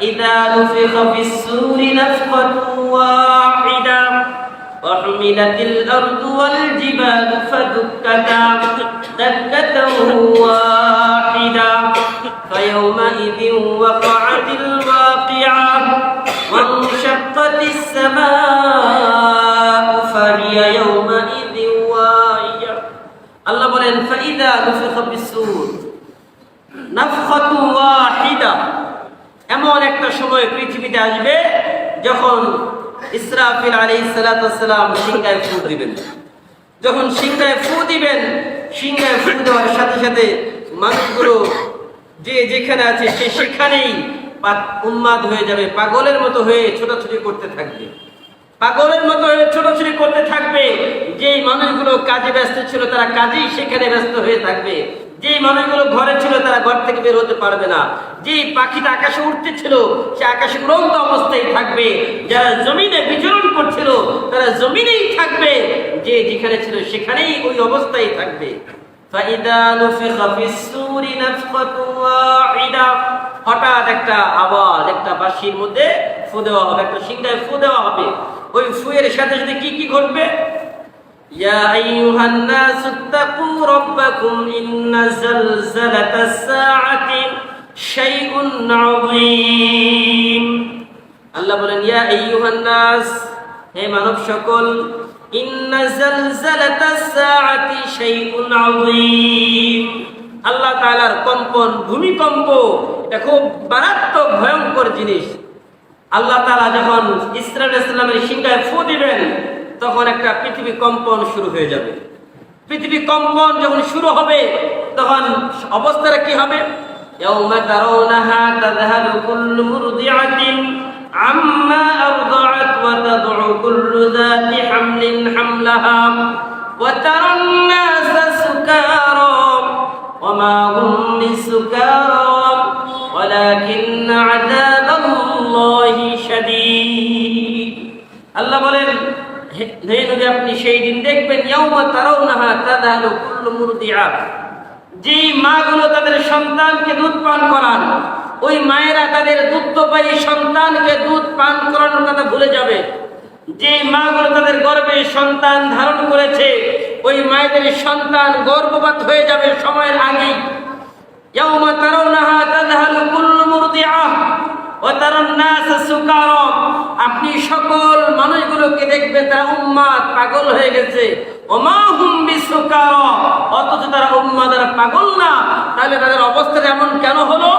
فإذا نفخ في السور نفخة واحدة وحملت الأرض والجبال فدكتا دكة واحدة فيومئذ وقعت الواقعة وانشقت السماء فهي يومئذ واهية الله বলেন فإذا نفخ في السور نفخة واحدة এমন একটা সময় পৃথিবীতে আসবে যখন ইসরাফিল আলী সালাতাম সিংহায় ফু দিবেন। যখন সিংহায় ফু দিবেন, সিংহায় ফু দেওয়ার সাথে সাথে মানুষগুলো যে যেখানে আছে সে সেখানেই উন্মাদ হয়ে যাবে, পাগলের মতো হয়ে ছোটাছুটি করতে থাকবে। পাগলের মতো হয়ে ছোটাছুটি করতে থাকবে, যেই মানুষগুলো কাজে ব্যস্ত ছিল তারা কাজেই সেখানে ব্যস্ত হয়ে থাকবে। যে মানুষগুলো ঘরে ছিল তারা ঘর থেকে বের হতে পারবে না। যে পাখিটা আকাশে উঠতেছিল সে আকাশে উড়ন্ত অবস্থায় থাকবে। যারা জমিনে বিচরণ করছিল, তারা জমিনেই থাকবে। যে যেখানে ছিল, সেখানেই ওই অবস্থায় থাকবে। হঠাৎ একটা আওয়াজ, একটা বাসির মধ্যে ফু দেওয়া হবে, একটা সিংহায় ফু দেওয়া হবে। ওই ফুয়ের সাথে সাথে কি কি ঘটবে? يا أيها الناس اتقوا ربكم إن زلزلة الساعة شيء عظيم আল্লাহ বলেন ইয়া আইয়ুহান নাস হে মানব সকল ইন্না জালজালাতাস সাআতি শাইউন আযীম আল্লাহ তাআলার কম্পন ভূমিকম্প এটা খুব মারাত্মক ভয়ঙ্কর জিনিস আল্লাহ তাআলা যখন ইসরাইল ইসলামের সিংহায় ফু দিবেন তখন একটা পৃথিবী কম্পন শুরু হয়ে যাবে পৃথিবী কম্পন যখন শুরু হবে তখন অবস্থাটা কি হবে يوم ترونها تذهل كل مرضعة عما أرضعت وتضع كل ذات حمل حملها وترى الناس سكارى وما هم بسكارى ولكن عذاب الله شديد আল্লাহ বলেন যেই আপনি সেই দিন দেখবেন, ইয়াউমা তারাউনাহা তাদালু কুল্লু মুরদিআ। যেই মাগুলো তাদের সন্তানকে দুধ পান করান, ওই মায়েরা তাদের দুগ্ধপায়ী সন্তানকে দুধ পান করানোর কথা ভুলে যাবে। যে মাগুলো তাদের গর্বে সন্তান ধারণ করেছে, ওই মায়েদের সন্তান গর্ভপাত হয়ে যাবে সময়ের আগেই। ইয়াউমা তারাউন আপনি সকল মানুষগুলোকে দেখবে, তারা উম্মাদ, পাগল হয়ে গেছে। অথচ তারা উম্মাদ আর পাগল না। তাহলে তাদের অবস্থা এমন কেন হলো?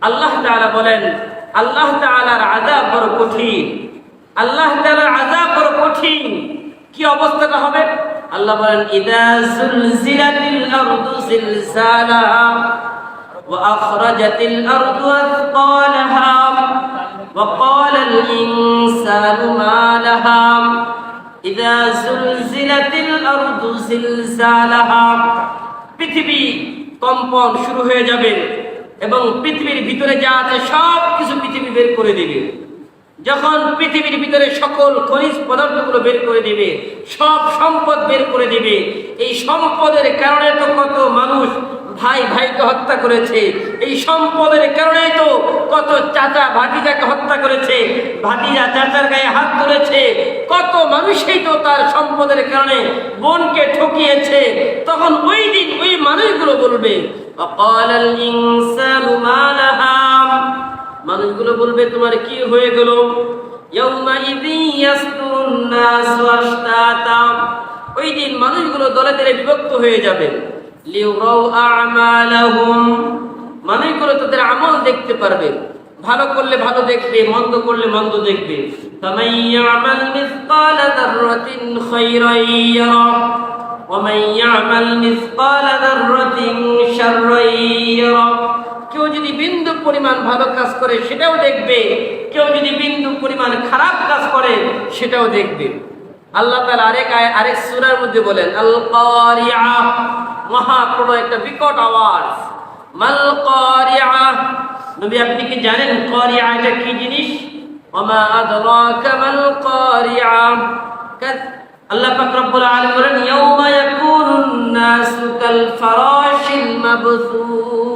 আল্লাহ তাআলা বলেন, আল্লাহ তাআলার আযাব বড় কঠিন। আল্লাহ তাআলার আযাব বড় কঠিন। কি অবস্থাটা হবে? আল্লাহ বলেন, ইদা আরদু জিলজালাহা ওয়া আখরাজাতিল আরদু আথqalaha وقال الإنسان ما لها إذا زلزلت الأرض زلزالها পৃথিবী কম্পন শুরু হয়ে যাবে এবং পৃথিবীর ভিতরে যা আছে সব কিছু পৃথিবী বের করে দেবে যখন পৃথিবীর ভিতরে সকল খনিজ পদার্থগুলো বের করে দিবে, সব সম্পদ বের করে দেবে, এই সম্পদের কারণে তো কত মানুষ ভাই ভাইকে হত্যা করেছে, এই সম্পদের কারণে তো কত চাচা ভাতিজাকে হত্যা করেছে, ভাতিজা চাচার গায়ে হাত ধরেছে কত মানুষই তো তার সম্পদের কারণে বোনকে ঠকিয়েছে, তখন ওই দিন ওই মানুষগুলো বলবে অকাল মানুষগুলো বলবে, তোমার কি হয়ে গেল? ওই দিন মানুষগুলো দলে দলে বিভক্ত হয়ে যাবে। মানুষগুলো তাদের আমল দেখতে পারবে। ভালো করলে ভালো দেখবে, মন্দ করলে মন্দ দেখবে। কেউ যদি বিন্দু পরিমাণ ভালো কাজ করে সেটাও দেখবে। কেউ যদি বিন্দু পরিমাণ খারাপ কাজ করে, সেটাও দেখবে। আল্লাহ তাআলা আরেক আয়, আরেক সূরার মধ্যে বলেন আল কারিআ মহা বড় একটা বিকট আওয়াজ। মাল কারিআ নবী আপনি কি জানেন কারিআ এটা কি জিনিস? আল্লাহ পাক রব্বুল আলামিন বলেন, ইয়াউমা ইয়াকুনুন নাসু কাল ফারাশি মাবসুস।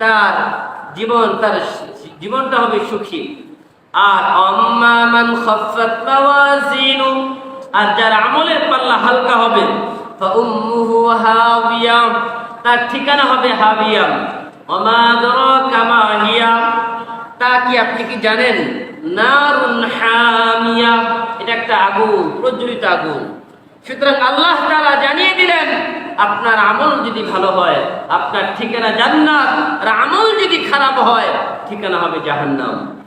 তার জীবন, তার জীবনটা হবে সুখী। আর আম্মা মান খাফফাত মাওয়াজিনু, আর যার আমলের পাল্লা হালকা হবে ফাউম্মুহু হাবিয়া, তার ঠিকানা হবে হাবিয়া। ওমা আদরাকা মা হিয়া, তা কি আপনি কি জানেন? নারুন হামিয়া, এটা একটা আগুন, প্রজ্বলিত আগুন। সুতরাং আল্লাহ তাআলা জানিয়ে দিলেন আপনার আমল যদি ভালো হয়, আপনার ঠিকানা জান্নাত। আর আমল যদি খারাপ হয়, ঠিকানা হবে জাহান্নাম।